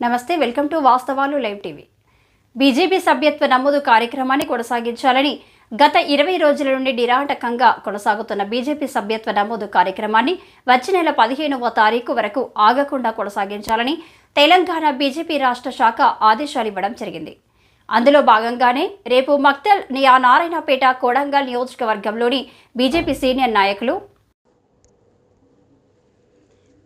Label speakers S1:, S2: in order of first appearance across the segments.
S1: నమస్తే welcome to వాస్తవాలు live TV. BJP సభ్యత్వ నమోదు కార్యక్రమాన్ని కొనసాగించాలని గత ఇరవై రోజుల నుండి నిరాటకంగా కొనసాగుతున్న బీజేపీ సభ్యత్వ నమోదు కార్యక్రమాన్ని వచ్చే నెల పదిహేనవ తారీఖు వరకు ఆగకుండా కొనసాగించాలని తెలంగాణ బీజేపీ రాష్ట్ర శాఖ ఆదేశాలు ఇవ్వడం జరిగింది. అందులో భాగంగానే రేపు మక్తల్ నియా నారాయణపేట కోడంగల్ నియోజకవర్గంలోని బీజేపీ సీనియర్ నాయకులు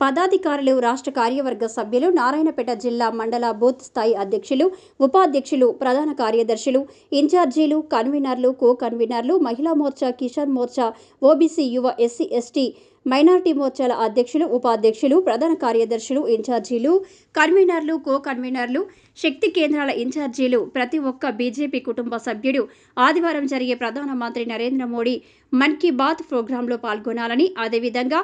S1: పదాధికారులు రాష్ట్ర కార్యవర్గ సభ్యులు నారాయణపేట జిల్లా మండల బూత్ స్థాయి అధ్యక్షులు ఉపాధ్యక్షులు ప్రధాన కార్యదర్శులు ఇన్ఛార్జీలు కన్వీనర్లు కో కన్వీనర్లు మహిళా మోర్చా కిసాన్ మోర్చా ఓబీసీ యువ ఎస్సీ ఎస్టీ మైనార్టీ మోర్చాల అధ్యక్షులు ఉపాధ్యక్షులు ప్రధాన కార్యదర్శులు ఇన్ఛార్జీలు కన్వీనర్లు కో కన్వీనర్లు శక్తి కేంద్రాల ఇన్ఛార్జీలు ప్రతి ఒక్క బీజేపీ కుటుంబ సభ్యుడు ఆదివారం జరిగే ప్రధానమంత్రి నరేంద్ర మోడీ మన్ కీ బాత్ ప్రోగ్రాంలో పాల్గొనాలని అదేవిధంగా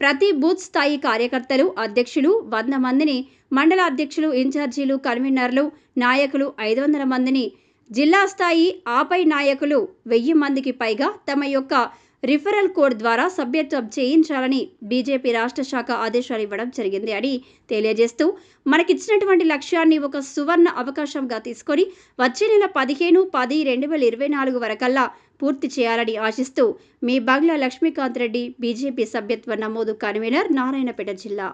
S1: ప్రతి బూత్ స్థాయి కార్యకర్తలు అధ్యక్షులు వంద మందిని మండల అధ్యక్షులు ఇన్ఛార్జీలు కన్వీనర్లు నాయకులు ఐదు వందల మందిని జిల్లా స్థాయి ఆపై నాయకులు వెయ్యి మందికి పైగా తమ యొక్క రిఫరల్ కోడ్ ద్వారా సభ్యత్వం చేయించాలని బీజేపీ రాష్ట్ర శాఖ ఆదేశాలు ఇవ్వడం జరిగింది అని తెలియజేస్తూ మనకిచ్చినటువంటి లక్ష్యాన్ని ఒక సువర్ణ అవకాశంగా తీసుకొని వచ్చే నెల పదిహేను పది రెండు వేల ఇరవై నాలుగు వరకల్లా పూర్తి చేయాలని ఆశిస్తూ మీ బంగ్లా లక్ష్మీకాంత్ రెడ్డి బీజేపీ సభ్యత్వ నమోదు కన్వీనర్ నారాయణపేట జిల్లా.